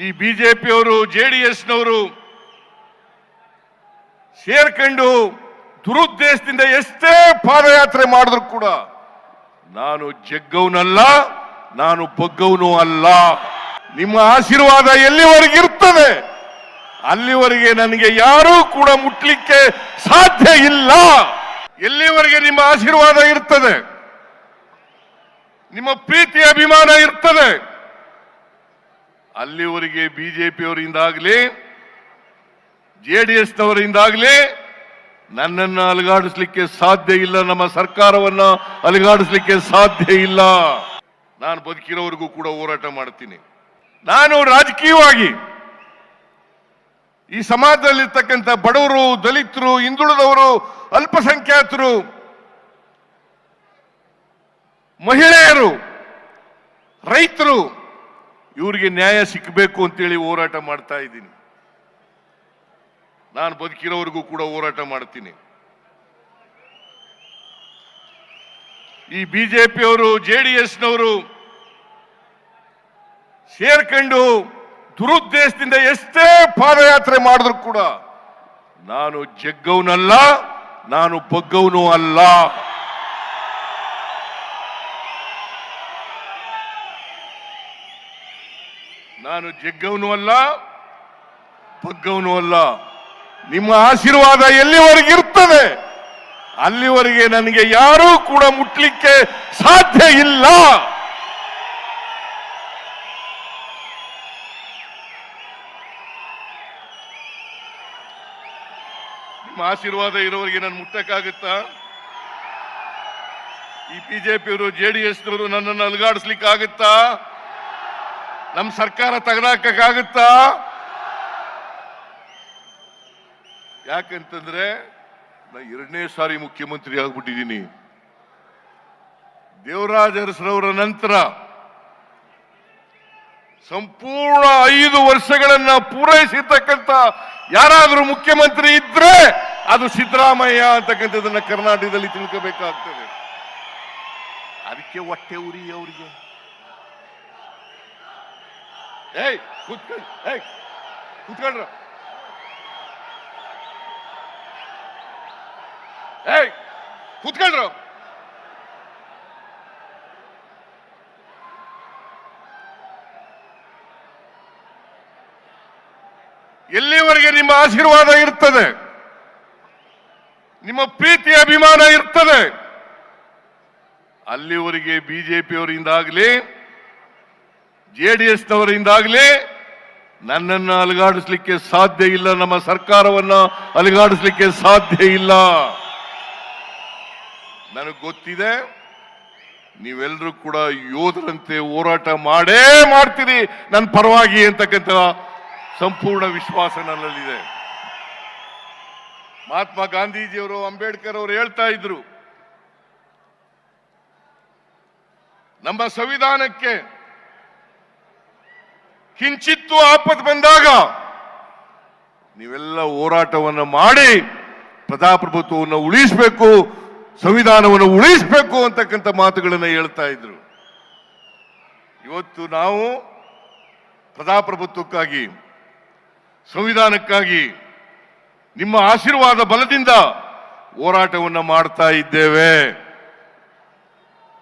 ಈ ಬಿಜೆಪಿಯವರು, J D ಎಸ್ನವರು ಸೇರ್ಕೊಂಡು ದುರುದ್ದೇಶದಿಂದ ಎಷ್ಟೇ ಪಾದಯಾತ್ರೆ ಮಾಡಿದ್ರು ಕೂಡ ನಾನು ಜಗ್ಗವನಲ್ಲ, ನಾನು ಬಗ್ಗವನು ಅಲ್ಲ. ನಿಮ್ಮ ಆಶೀರ್ವಾದ ಎಲ್ಲಿವರೆಗೆ ಇರ್ತದೆ, ಅಲ್ಲಿವರೆಗೆ ನನಗೆ ಯಾರೂ ಕೂಡ ಮುಟ್ಲಿಕ್ಕೆ ಸಾಧ್ಯ ಇಲ್ಲ. ಎಲ್ಲಿವರೆಗೆ ನಿಮ್ಮ ಆಶೀರ್ವಾದ ಇರ್ತದೆ, ನಿಮ್ಮ ಪ್ರೀತಿ ಅಭಿಮಾನ ಇರ್ತದೆ ಅಲ್ಲಿವರೆಗೆ ಬಿಜೆಪಿಯವರಿಂದಾಗಲಿ, ಜೆ ಡಿ ಎಸ್ನವರಿಂದಾಗಲಿ ನನ್ನನ್ನು ಅಲುಗಾಡಿಸ್ಲಿಕ್ಕೆ ಸಾಧ್ಯ ಇಲ್ಲ, ನಮ್ಮ ಸರ್ಕಾರವನ್ನ ಅಲುಗಾಡಿಸ್ಲಿಕ್ಕೆ ಸಾಧ್ಯ ಇಲ್ಲ. ನಾನು ಬದುಕಿರೋವರೆಗೂ ಕೂಡ ಹೋರಾಟ ಮಾಡ್ತೀನಿ. ನಾನು ರಾಜಕೀಯವಾಗಿ ಈ ಸಮಾಜದಲ್ಲಿರ್ತಕ್ಕಂಥ ಬಡವರು, ದಲಿತರು, ಹಿಂದುಳಿದವರು, ಅಲ್ಪಸಂಖ್ಯಾತರು, ಮಹಿಳೆಯರು, ರೈತರು ಇವರಿಗೆ ನ್ಯಾಯ ಸಿಕ್ಕಬೇಕು ಅಂತೇಳಿ ಹೋರಾಟ ಮಾಡ್ತಾ ಇದ್ದೀನಿ. ನಾನು ಬದುಕಿರೋವರೆಗೂ ಕೂಡ ಹೋರಾಟ ಮಾಡ್ತೀನಿ. ಈ ಬಿಜೆಪಿಯವರು, ಜೆ ಡಿ ಎಸ್ನವರು ಸೇರ್ಕೊಂಡು ದುರುದ್ದೇಶದಿಂದ ಎಷ್ಟೇ ಪಾದಯಾತ್ರೆ ಮಾಡಿದ್ರು ಕೂಡ ನಾನು ಜಗ್ಗವನಲ್ಲ, ನಾನು ಬಗ್ಗವನು ಅಲ್ಲ. ನಾನು ಜಗ್ಗವನು ಅಲ್ಲ ಪಗ್ಗವನು ಅಲ್ಲ. ನಿಮ್ಮ ಆಶೀರ್ವಾದ ಎಲ್ಲಿವರೆಗೆ ಇರ್ತದೆ? ಅಲ್ಲಿವರೆಗೆ ನನಗೆ ಯಾರೂ ಕೂಡ ಮುಟ್ಲಿಕ್ಕೆ ಸಾಧ್ಯ ಇಲ್ಲ. ನಿಮ್ಮ ಆಶೀರ್ವಾದ ಇರೋವರೆಗೆ ನಾನು ಮುಟ್ಟಕ್ಕಾಗುತ್ತಾ? ಈ ಬಿಜೆಪಿಯವರು, ಜೆ ಡಿ ಎಸ್ನವರು ನನ್ನನ್ನು ಅಲುಗಾಡಿಸ್ಲಿಕ್ಕೆ ಆಗುತ್ತಾ ನಮ್ಮ ಸರ್ಕಾರ ತೆಗೆದಾಕಕ್ಕಾಗುತ್ತಾ? ಯಾಕಂತಂದ್ರೆ ನಾ ಎರಡನೇ ಸಾರಿ ಮುಖ್ಯಮಂತ್ರಿ ಆಗ್ಬಿಟ್ಟಿದ್ದೀನಿ. ದೇವರಾಜ ಅರಸರವರ ನಂತರ ಸಂಪೂರ್ಣ ಐದು ವರ್ಷಗಳನ್ನ ಪೂರೈಸಿರ್ತಕ್ಕಂಥ ಯಾರಾದರೂ ಮುಖ್ಯಮಂತ್ರಿ ಇದ್ರೆ ಅದು ಸಿದ್ದರಾಮಯ್ಯ ಅಂತಕ್ಕಂಥದ್ದನ್ನ ಕರ್ನಾಟಕದಲ್ಲಿ ತಿಳ್ಕೋಬೇಕಾಗ್ತದೆ. ಅದಕ್ಕೆ ಹೊಟ್ಟೆ ಉರಿ ಅವರಿಗೆ. ಏಯ್ ಕೂತ್ಕೊಳ್ಳಿ ಏಯ್ ಕೂತ್ಕೊಳ್ರ ಏಯ್ ಕೂತ್ಕೊಳ್ರು ಎಲ್ಲಿವರೆಗೆ ನಿಮ್ಮ ಆಶೀರ್ವಾದ ಇರ್ತದೆ? ನಿಮ್ಮ ಪ್ರೀತಿ ಅಭಿಮಾನ ಇರ್ತದೆ? ಅಲ್ಲಿವರೆಗೆ ಬಿಜೆಪಿಯವರಿಂದಾಗಲಿ ಜೆ ಡಿ ಎಸ್ನವರಿಂದಾಗಲೇ ನನ್ನನ್ನು ಅಲುಗಾಡಿಸ್ಲಿಕ್ಕೆ ಸಾಧ್ಯ ಇಲ್ಲ, ನಮ್ಮ ಸರ್ಕಾರವನ್ನ ಅಲುಗಾಡಿಸ್ಲಿಕ್ಕೆ ಸಾಧ್ಯ ಇಲ್ಲ. ನನಗೆ ಗೊತ್ತಿದೆ, ನೀವೆಲ್ಲರೂ ಕೂಡ ಯೋಧರಂತೆ ಹೋರಾಟ ಮಾಡೇ ಮಾಡ್ತೀರಿ ನನ್ನ ಪರವಾಗಿ ಅಂತಕ್ಕಂಥ ಸಂಪೂರ್ಣ ವಿಶ್ವಾಸ ನನ್ನಲ್ಲಿದೆ. ಮಹಾತ್ಮ ಗಾಂಧೀಜಿಯವರು, ಅಂಬೇಡ್ಕರ್ ಅವರು ಹೇಳ್ತಾ ಇದ್ರು, ನಮ್ಮ ಸಂವಿಧಾನಕ್ಕೆ ಕಿಂಚಿತ್ತು ಆಪತ್ತು ಬಂದಾಗ ನೀವೆಲ್ಲ ಹೋರಾಟವನ್ನು ಮಾಡಿ ಪ್ರಜಾಪ್ರಭುತ್ವವನ್ನು ಉಳಿಸಬೇಕು, ಸಂವಿಧಾನವನ್ನು ಉಳಿಸಬೇಕು ಅಂತಕ್ಕಂಥ ಮಾತುಗಳನ್ನು ಹೇಳ್ತಾ ಇದ್ರು. ಇವತ್ತು ನಾವು ಪ್ರಜಾಪ್ರಭುತ್ವಕ್ಕಾಗಿ, ಸಂವಿಧಾನಕ್ಕಾಗಿ ನಿಮ್ಮ ಆಶೀರ್ವಾದ ಬಲದಿಂದ ಹೋರಾಟವನ್ನು ಮಾಡ್ತಾ ಇದ್ದೇವೆ.